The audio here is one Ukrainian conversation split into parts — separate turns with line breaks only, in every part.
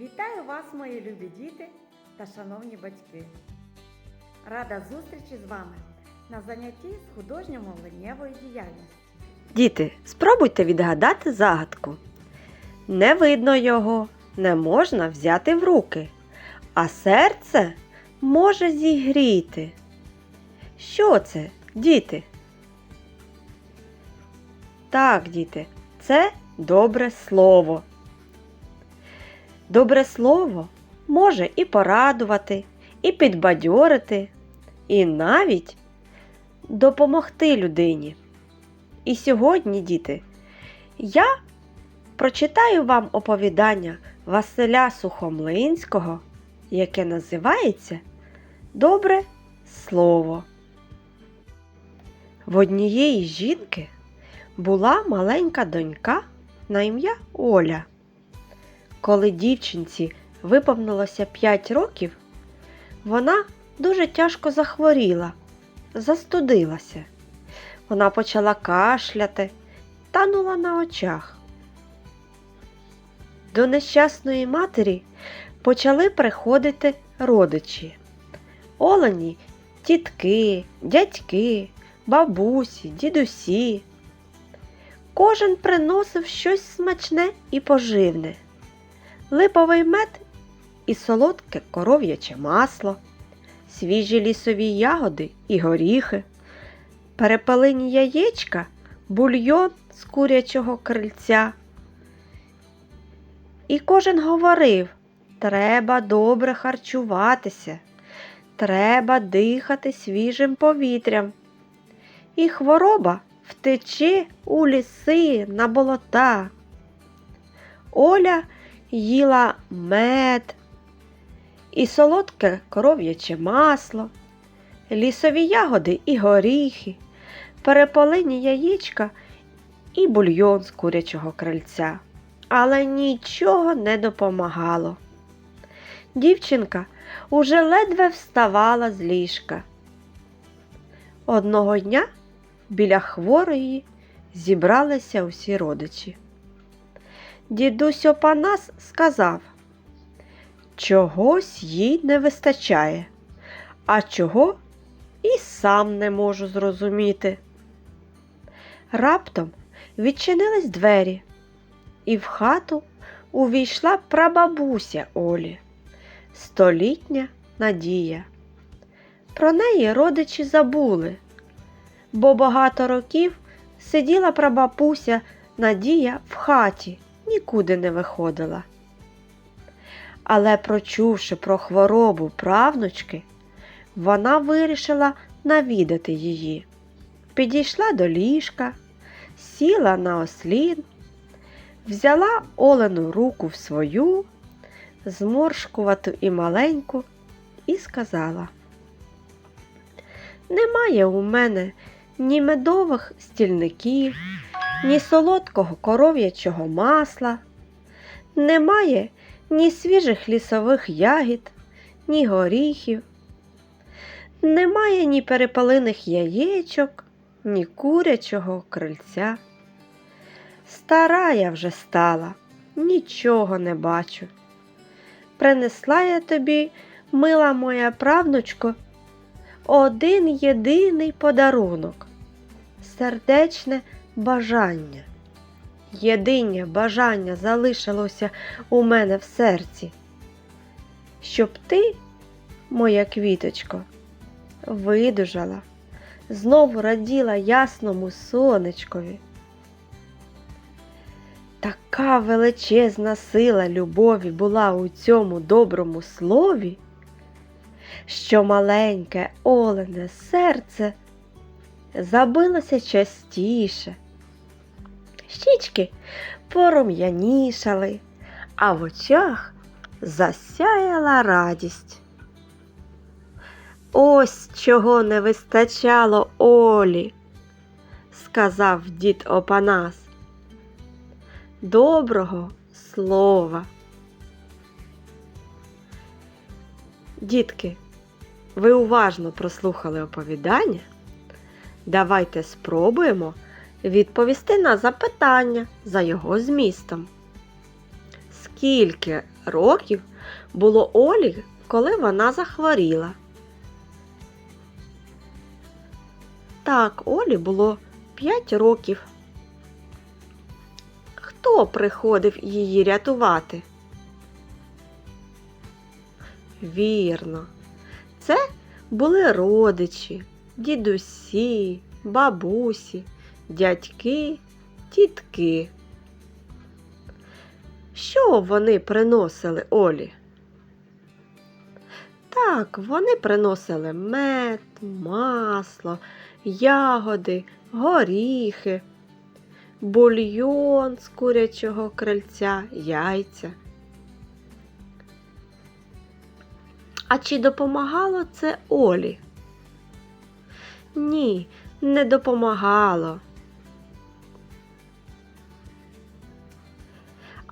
Вітаю вас, мої любі діти та шановні батьки. Рада зустрічі з вами на занятті з художньо-мовленнєвої діяльності.
Діти, спробуйте відгадати загадку. Не видно його, не можна взяти в руки, а серце може зігріти. Що це, діти? Так, діти, це добре слово. Добре слово може і порадувати, і підбадьорити, і навіть допомогти людині. І сьогодні, діти, я прочитаю вам оповідання Василя Сухомлинського, яке називається Добре слово. В однієї жінки була маленька донька на ім'я Оля. Коли дівчинці виповнилося 5 років, вона дуже тяжко захворіла, застудилася. Вона почала кашляти, танула на очах. До нещасної матері почали приходити родичі. Олені, тітки, дядьки, бабусі, дідусі. Кожен приносив щось смачне і поживне, липовий мед і солодке коров'яче масло, свіжі лісові ягоди і горіхи перепелині яєчка, бульйон з курячого крильця. І кожен говорив: треба добре харчуватися, треба дихати свіжим повітрям. І хвороба втече у ліси на болота. Оля їла мед і солодке коров'яче масло, лісові ягоди і горіхи, перепалині яєчка і бульйон з курячого крильця. Але нічого не допомагало. Дівчинка уже ледве вставала з ліжка. Одного дня біля хворої зібралися усі родичі. Дідусь Опанас сказав, чогось їй не вистачає, а чого і сам не можу зрозуміти. Раптом відчинились двері, і в хату увійшла прабабуся Олі, столітня Надія. Про неї родичі забули, бо багато років сиділа прабабуся Надія в хаті, нікуди не виходила. Але, прочувши про хворобу правнучки, вона вирішила навідати її. Підійшла до ліжка, сіла на ослін, взяла Олену руку в свою, зморшкувату і маленьку, і сказала: Немає у мене ні медових стільників, ні солодкого коров'ячого масла, немає ні свіжих лісових ягід, ні горіхів. Немає ні перепалиних яєчок, ні курячого крильця. Стара я вже стала, нічого не бачу. Принесла я тобі, мила моя правнучко, один єдиний подарунок сердечне бажання. Єдине бажання залишилося у мене в серці, щоб ти, моя квіточко, видужала, знову раділа ясному сонечкові. Така величезна сила любові була у цьому доброму слові, що маленьке олене серце забилося частіше. Щічки порум'янішали, а в очах засяяла радість. Ось чого не вистачало Олі, сказав дід Опанас. Доброго слова. Дітки, ви уважно прослухали оповідання. Давайте спробуємо відповісти на запитання за його змістом. Скільки років було Олі, коли вона захворіла? Так, Олі було 5 років. Хто приходив її рятувати? Вірно, це були родичі, дідусі, бабусі, дядьки, тітки. Що вони приносили Олі? Так, вони приносили мед, масло, ягоди, горіхи, бульйон з курячого крильця, яйця. А чи допомагало це Олі? Ні, не допомагало.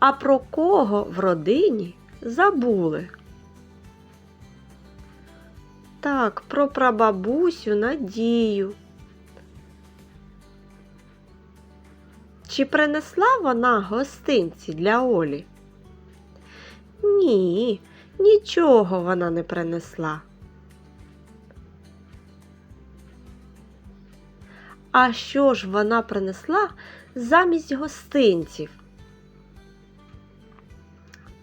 А про кого в родині забули? Так, про прабабусю Надію. Чи принесла вона гостинці для Олі? Ні, нічого вона не принесла. А що ж вона принесла замість гостинців?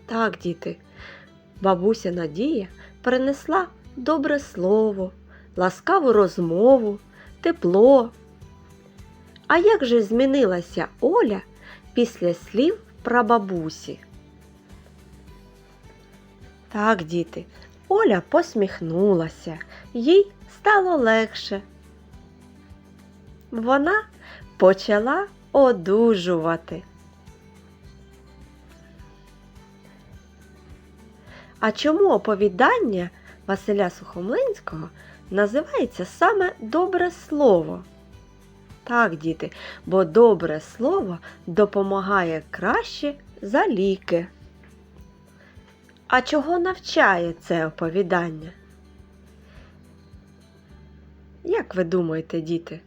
Так, діти, бабуся Надія принесла добре слово, ласкаву розмову, тепло. А як же змінилася Оля після слів прабабусі? Так, діти, Оля посміхнулася, їй стало легше. Вона почала одужувати. А чому оповідання Василя Сухомлинського називається саме добре слово? Так, діти, бо добре слово допомагає краще за ліки. А чого навчає це оповідання? Як ви думаєте, діти?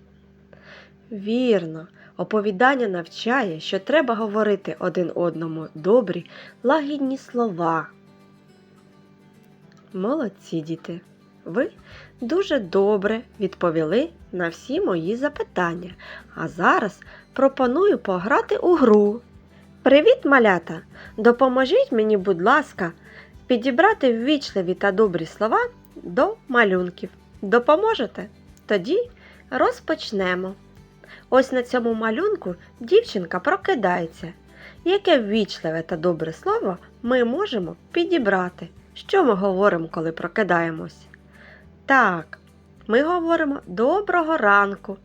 Вірно, оповідання навчає, що треба говорити один одному добрі, лагідні слова. Молодці, діти! Ви дуже добре відповіли на всі мої запитання. А зараз пропоную пограти у гру. Привіт, малята! Допоможіть мені, будь ласка, підібрати ввічливі та добрі слова до малюнків. Допоможете? Тоді розпочнемо. Ось на цьому малюнку дівчинка прокидається. Яке ввічливе та добре слово ми можемо підібрати? Що ми говоримо, коли прокидаємось? Так, ми говоримо доброго ранку.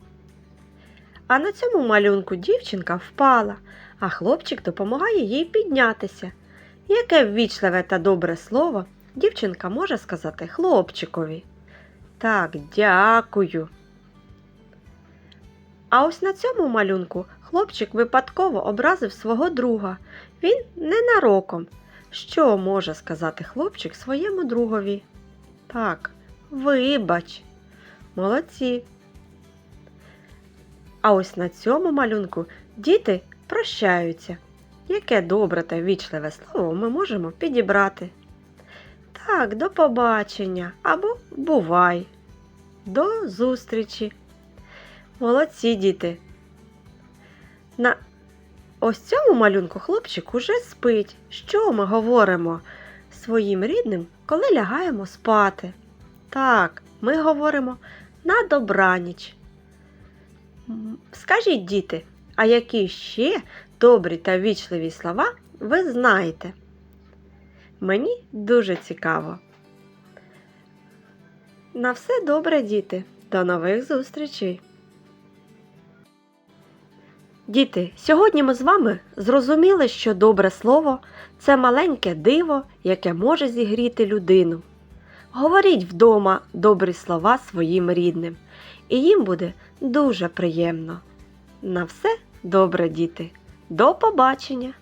А на цьому малюнку дівчинка впала, а хлопчик допомагає їй піднятися. Яке ввічливе та добре слово дівчинка може сказати хлопчикові? Так, дякую. А ось на цьому малюнку хлопчик випадково образив свого друга. Він ненароком. Що може сказати хлопчик своєму другові? Так, вибач. Молодці. А ось на цьому малюнку діти прощаються. Яке добре та вічливе слово ми можемо підібрати? Так, до побачення або бувай. До зустрічі. Молодці діти. На ось цьому малюнку хлопчик уже спить. Що ми говоримо своїм рідним, коли лягаємо спати? Так, ми говоримо на добраніч. Скажіть, діти, а які ще добрі та вічливі слова ви знаєте? Мені дуже цікаво. На все добре, діти. До нових зустрічей! Діти, сьогодні ми з вами зрозуміли, що добре слово це маленьке диво, яке може зігріти людину. Говоріть вдома добрі слова своїм рідним, і їм буде дуже приємно. На все добре, діти. До побачення!